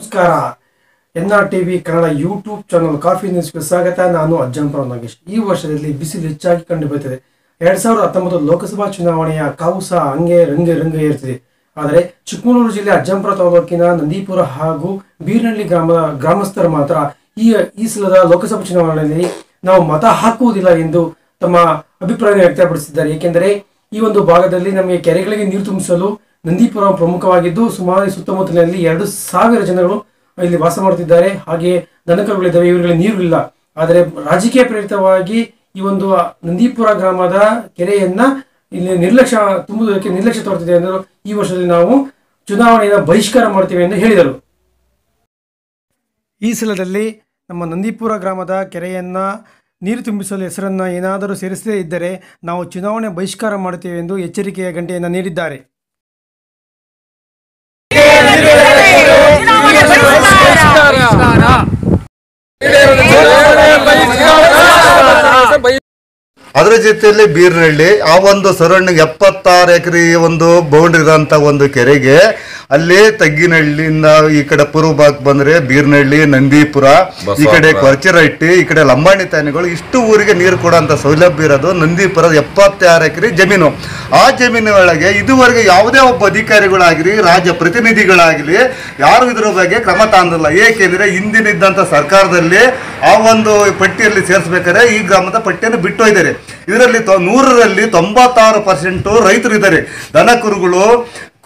ನಮಸ್ಕಾರ. N R TV Kannada YouTube channel coffee ನ್ಯೂಸ್ಗೆ ಸ್ವಾಗತ. ನಾನು ಅಜ್ಜಂಪುರ ನಾಗೇಶ್ ಈ ವರ್ಷದಲ್ಲಿ ಬಿಸಿಲು ಹೆಚ್ಚಾಗಿ ಕಂಡು ಬರುತ್ತದೆ ಎರಡ್ ಸಾವಿರದ ಹತ್ತೊಂಬತ್ತು ಲೋಕಸಭಾ ಚುನಾವಣೆಯ ಕಾವು ಸಹ ಹಂಗೆ ರಂಗೆ ರಂಗೆ ಏರ್ತಿದೆ. ಆದರೆ ಚಿಕ್ಕಮಗಳೂರು ಜಿಲ್ಲೆ ಅಜ್ಜಂಪುರ ತಾಲೂಕಿನ ನಂದೀಪುರ ಹಾಗೂ ಬೀರ್ನಳ್ಳಿ ಗ್ರಾಮ ಗ್ರಾಮಸ್ಥರು ಮಾತ್ರ ಈ ಈ ಸಲದ ಲೋಕಸಭಾ ಚುನಾವಣೆಯಲ್ಲಿ ನಾವು ಮತ ಹಾಕುವುದಿಲ್ಲ ಎಂದು ತಮ್ಮ ಅಭಿಪ್ರಾಯ ವ್ಯಕ್ತಪಡಿಸಿದ್ದಾರೆ. ಏಕೆಂದರೆ ಈ ಒಂದು ಭಾಗದಲ್ಲಿ ನಮಗೆ ಕೆರೆಗಳಿಗೆ ನೀರು ತುಂಬಿಸಲು ನಂದೀಪುರ ಪ್ರಮುಖವಾಗಿದ್ದು ಸುಮಾರು ಸುತ್ತಮುತ್ತಲಿನಲ್ಲಿ ಎರಡು ಸಾವಿರ ಜನಗಳು ಇಲ್ಲಿ ವಾಸ ಮಾಡುತ್ತಿದ್ದಾರೆ. ಹಾಗೆ ದನಕರುಗಳಿದ್ದಾವೆ ಇವರಿಗೆ ನೀರು ಇಲ್ಲ. ಆದರೆ ರಾಜಕೀಯ ಪ್ರೇರಿತವಾಗಿ ಈ ಒಂದು ನಂದೀಪುರ ಗ್ರಾಮದ ಕೆರೆಯನ್ನ ಇಲ್ಲಿ ನಿರ್ಲಕ್ಷ್ಯ ತುಂಬುವುದಕ್ಕೆ ನಿರ್ಲಕ್ಷ್ಯ ತೋರುತ್ತಿದೆ ಎಂದು ಈ ವರ್ಷದಲ್ಲಿ ನಾವು ಚುನಾವಣೆಯನ್ನು ಬಹಿಷ್ಕಾರ ಮಾಡ್ತೇವೆ ಎಂದು ಹೇಳಿದರು. ಈ ಸಲದಲ್ಲಿ ನಮ್ಮ ನಂದೀಪುರ ಗ್ರಾಮದ ಕೆರೆಯನ್ನ ನೀರು ತುಂಬಿಸಲು ಹೆಸರನ್ನು ಏನಾದರೂ ಸೇರಿಸದೇ ಇದ್ದರೆ ನಾವು ಚುನಾವಣೆ ಬಹಿಷ್ಕಾರ ಮಾಡುತ್ತೇವೆ ಎಂದು ಎಚ್ಚರಿಕೆಯ ಗಂಟೆಯನ್ನು ನೀಡಿದ್ದಾರೆ. Isara. ಅದರ ಜೊತೆಯಲ್ಲಿ ಬೀರ್ನಹಳ್ಳಿ ಆ ಒಂದು ಸರೌಂಡಿಂಗ್ ಎಪ್ಪತ್ತಾರು ಎಕರೆ ಒಂದು ಬೌಂಡ್ರಿ ಇರೋಂಥ ಒಂದು ಕೆರೆಗೆ ಅಲ್ಲಿ ತಗ್ಗಿನಹಳ್ಳಿಯಿಂದ ಈ ಕಡೆ ಪೂರ್ವ ಭಾಗಕ್ಕೆ ಬಂದ್ರೆ ಬೀರ್ನಹಳ್ಳಿ ನಂದೀಪುರ ಈ ಕಡೆ ಕೊರ್ಚಿರಟ್ಟಿ ಈ ಕಡೆ ಲಂಬಾಣಿ ತಾನೆಗಳು ಇಷ್ಟು ಊರಿಗೆ ನೀರು ಕೊಡೋಂಥ ಸೌಲಭ್ಯ ಇರೋದು ನಂದೀಪುರದ ಎಪ್ಪತ್ತಾರು ಎಕರೆ ಜಮೀನು. ಆ ಜಮೀನು ಒಳಗೆ ಇದುವರೆಗೆ ಯಾವುದೇ ಒಬ್ಬ ಅಧಿಕಾರಿಗಳಾಗಲಿ ರಾಜ್ಯ ಪ್ರತಿನಿಧಿಗಳಾಗಲಿ ಯಾರು ಇದ್ರ ಬಗ್ಗೆ ಕ್ರಮ ತಾಂದಿಲ್ಲ. ಏಕೆಂದರೆ ಹಿಂದಿನಿದ್ದಂಥ ಸರ್ಕಾರದಲ್ಲಿ ಆ ಒಂದು ಪಟ್ಟಿಯಲ್ಲಿ ಸೇರಿಸ್ಬೇಕಾದ್ರೆ ಈ ಗ್ರಾಮದ ಪಟ್ಟಿಯನ್ನು ಬಿಟ್ಟು ಇದರಲ್ಲಿ ನೂರರಲ್ಲಿ ತೊಂಬತ್ತಾರು ಪರ್ಸೆಂಟು ರೈತರು ಇದ್ದಾರೆ ದನ ಕುರುಗಳು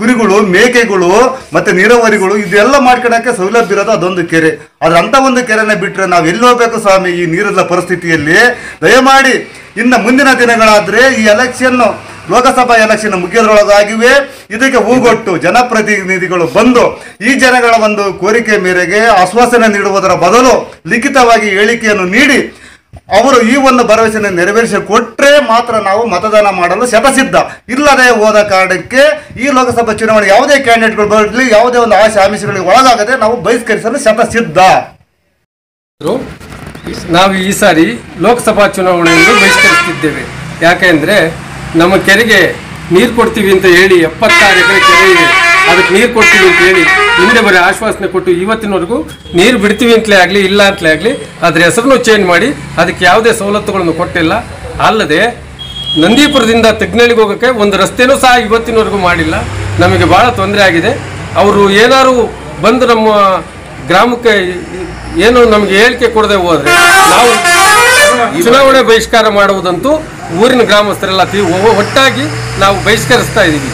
ಕುರಿಗಳು ಮೇಕೆಗಳು ಮತ್ತೆ ನೀರಾವರಿಗಳು, ಇದೆಲ್ಲ ಮಾಡ್ಕೊಳಕ್ಕೆ ಸೌಲಭ್ಯ ಇರೋದು ಅದೊಂದು ಕೆರೆ. ಆದರೆ ಅಂಥ ಒಂದು ಕೆರೆನ ಬಿಟ್ಟರೆ ನಾವು ಎಲ್ಲಿ ಹೋಗಬೇಕು ಸ್ವಾಮಿ ಈ ನೀರಿಲ್ಲ ಪರಿಸ್ಥಿತಿಯಲ್ಲಿ? ದಯಮಾಡಿ ಇನ್ನು ಮುಂದಿನ ದಿನಗಳಾದರೆ ಈ ಎಲೆಕ್ಷನ್ನು ಲೋಕಸಭಾ ಎಲೆಕ್ಷನ್ ಮುಗಿಯೋದ್ರೊಳಗಾಗಿವೆ. ಇದಕ್ಕೆ ಹೂಗೊಟ್ಟು ಜನಪ್ರತಿನಿಧಿಗಳು ಬಂದು ಈ ಜನಗಳ ಒಂದು ಕೋರಿಕೆ ಮೇರೆಗೆ ಆಶ್ವಾಸನೆ ನೀಡುವುದರ ಬದಲು ಲಿಖಿತವಾಗಿ ಹೇಳಿಕೆಯನ್ನು ನೀಡಿ ಅವರು ಈ ಒಂದು ಭರವಸೆಯನ್ನು ನೆರವೇರಿಸಿ ಕೊಟ್ಟರೆ ಮಾತ್ರ ನಾವು ಮತದಾನ ಮಾಡಲು ಶತಸಿದ್ಧ. ಇಲ್ಲದೆ ಹೋದ ಕಾರಣಕ್ಕೆ ಈ ಲೋಕಸಭಾ ಚುನಾವಣೆ ಯಾವುದೇ ಕ್ಯಾಂಡಿಡೇಟ್ಗಳು ಬರಲಿ, ಯಾವುದೇ ಒಂದು ಆಶೆ ಆಮಿಷಗಳಿಗೆ ಒಳಗಾಗದೆ ನಾವು ಬಹಿಷ್ಕರಿಸಲು ಶತಸಿದ್ಧ. ನಾವು ಈ ಸಾರಿ ಲೋಕಸಭಾ ಚುನಾವಣೆಯನ್ನು ಬಹಿಷ್ಕರಿಸುತ್ತಿದ್ದೇವೆ. ಯಾಕೆಂದ್ರೆ ನಮ್ಮ ಕೆರೆಗೆ ನೀರು ಕೊಡ್ತೀವಿ ಅಂತ ಹೇಳಿ ಎಪ್ಪತ್ತಾರು ಎಕರೆ ಕೆರೆ ಇದೆ. ಅದಕ್ಕೆ ನೀರು ಕೊಡ್ತೀವಿ ಅಂತ ಹೇಳಿ ಹಿಂದೆ ಬರೀ ಆಶ್ವಾಸನೆ ಕೊಟ್ಟು ಇವತ್ತಿನವರೆಗೂ ನೀರು ಬಿಡ್ತೀವಿ ಅಂತಲೇ ಆಗಲಿ, ಇಲ್ಲ ಅಂತಲೇ ಆಗಲಿ, ಅದ್ರ ಹೆಸರನ್ನು ಚೇಂಜ್ ಮಾಡಿ ಅದಕ್ಕೆ ಯಾವುದೇ ಸವಲತ್ತುಗಳನ್ನು ಕೊಟ್ಟಿಲ್ಲ. ಅಲ್ಲದೆ ನಂದೀಪುರದಿಂದ ತೆಗ್ನಳ್ಳಿಗೆ ಹೋಗೋಕ್ಕೆ ಒಂದು ರಸ್ತೆನೂ ಸಹ ಇವತ್ತಿನವರೆಗೂ ಮಾಡಿಲ್ಲ. ನಮಗೆ ಭಾಳ ತೊಂದರೆ ಆಗಿದೆ. ಅವರು ಏನಾದ್ರು ಬಂದು ನಮ್ಮ ಗ್ರಾಮಕ್ಕೆ ಏನು ನಮಗೆ ಹೇಳಿಕೆ ಕೊಡದೆ ಹೋದರೆ ನಾವು ಚುನಾವಣೆ ಬಹಿಷ್ಕಾರ ಮಾಡುವುದಂತೂ ಊರಿನ ಗ್ರಾಮಸ್ಥರೆಲ್ಲ ಒಟ್ಟಾಗಿ ನಾವು ಬಹಿಷ್ಕರಿಸ್ತಾ ಇದ್ದೀವಿ.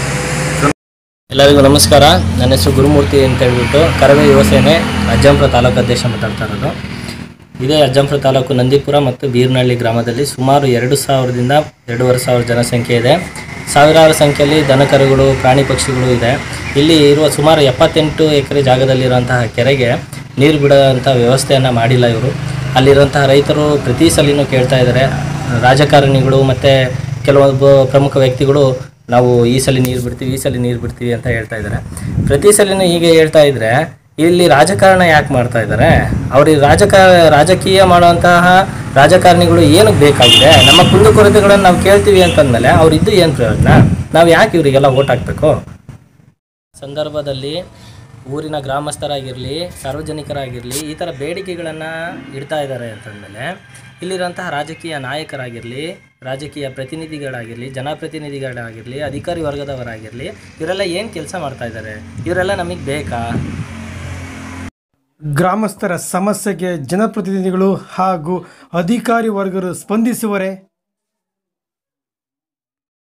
ಎಲ್ಲರಿಗೂ ನಮಸ್ಕಾರ. ನನ್ನ ಹೆಸರು ಗುರುಮೂರ್ತಿ ಅಂತ ಹೇಳ್ಬಿಟ್ಟು ಕರವೇ ಯುವಸೇನೆ ಅಜ್ಜಂಪುರ ತಾಲೂಕು ಅಧ್ಯಕ್ಷ ಮಾತಾಡ್ತಾ ಇರೋದು. ಇದೇ ಅಜ್ಜಂಪುರ ತಾಲೂಕು ನಂದಿಪುರ ಮತ್ತು ಬೀರ್ನಹಳ್ಳಿ ಗ್ರಾಮದಲ್ಲಿ ಸುಮಾರು ಎರಡು ಸಾವಿರದಿಂದ ಎರಡೂವರೆ ಸಾವಿರ ಜನಸಂಖ್ಯೆ ಇದೆ. ಸಾವಿರಾರು ಸಂಖ್ಯೆಯಲ್ಲಿ ದನಕರುಗಳು ಪ್ರಾಣಿ ಪಕ್ಷಿಗಳು ಇದೆ. ಇಲ್ಲಿ ಇರುವ ಸುಮಾರು ಎಪ್ಪತ್ತೆಂಟು ಎಕರೆ ಜಾಗದಲ್ಲಿರುವಂತಹ ಕೆರೆಗೆ ನೀರು ಬಿಡುವಂಥ ವ್ಯವಸ್ಥೆಯನ್ನು ಮಾಡಿಲ್ಲ ಇವರು. ಅಲ್ಲಿರುವಂತಹ ರೈತರು ಪ್ರತಿ ಸಲಿನೂ ಕೇಳ್ತಾ ಇದ್ದಾರೆ. ರಾಜಕಾರಣಿಗಳು ಮತ್ತು ಕೆಲವೊಬ್ಬ ಪ್ರಮುಖ ವ್ಯಕ್ತಿಗಳು ನಾವು ಈ ಸಲ ನೀರು ಬಿಡ್ತೀವಿ, ಈ ಸಲ ನೀರು ಬಿಡ್ತೀವಿ ಅಂತ ಹೇಳ್ತಾ ಇದ್ದಾರೆ ಪ್ರತಿ ಸಲಿನೂ ಹೀಗೆ ಹೇಳ್ತಾ ಇದ್ರೆ ಇಲ್ಲಿ ರಾಜಕಾರಣ ಯಾಕೆ ಮಾಡ್ತಾ ಇದ್ದಾರೆ ಅವ್ರಿಗೆ ರಾಜಕಾರ ರಾಜಕೀಯ ಮಾಡುವಂತಹ ರಾಜಕಾರಣಿಗಳು ಏನಕ್ಕೆ ಬೇಕಾಗಿದೆ? ನಮ್ಮ ಕುಂದುಕೊರತೆಗಳನ್ನು ನಾವು ಕೇಳ್ತೀವಿ ಅಂತಂದಮೇಲೆ ಅವ್ರಿದ್ದು ಏನು ಪ್ರಯೋಜನ? ನಾವು ಯಾಕೆ ಇವರಿಗೆಲ್ಲ ಓಟ್ ಹಾಕಬೇಕು? ಸಂದರ್ಭದಲ್ಲಿ ಊರಿನ ಗ್ರಾಮಸ್ಥರಾಗಿರಲಿ, ಸಾರ್ವಜನಿಕರಾಗಿರಲಿ, ಈ ಥರ ಬೇಡಿಕೆಗಳನ್ನು ಇಡ್ತಾ ಇದ್ದಾರೆ ಅಂತಂದಮೇಲೆ, ಇಲ್ಲಿರುವಂತಹ ರಾಜಕೀಯ ನಾಯಕರಾಗಿರಲಿ, ರಾಜಕೀಯ ಪ್ರತಿನಿಧಿಗಳಾಗಿರಲಿ, ಜನಪ್ರತಿನಿಧಿಗಳಾಗಿರಲಿ, ಅಧಿಕಾರಿ ವರ್ಗದವರಾಗಿರಲಿ, ಇವರೆಲ್ಲ ಏನು ಕೆಲಸ ಮಾಡ್ತಾ ಇದ್ದಾರೆ? ಇವರೆಲ್ಲ ನಮಗೆ ಬೇಕಾ? ಗ್ರಾಮಸ್ಥರ ಸಮಸ್ಯೆಗೆ ಜನಪ್ರತಿನಿಧಿಗಳು ಹಾಗೂ ಅಧಿಕಾರಿ ವರ್ಗರು ಸ್ಪಂದಿಸುವರೆ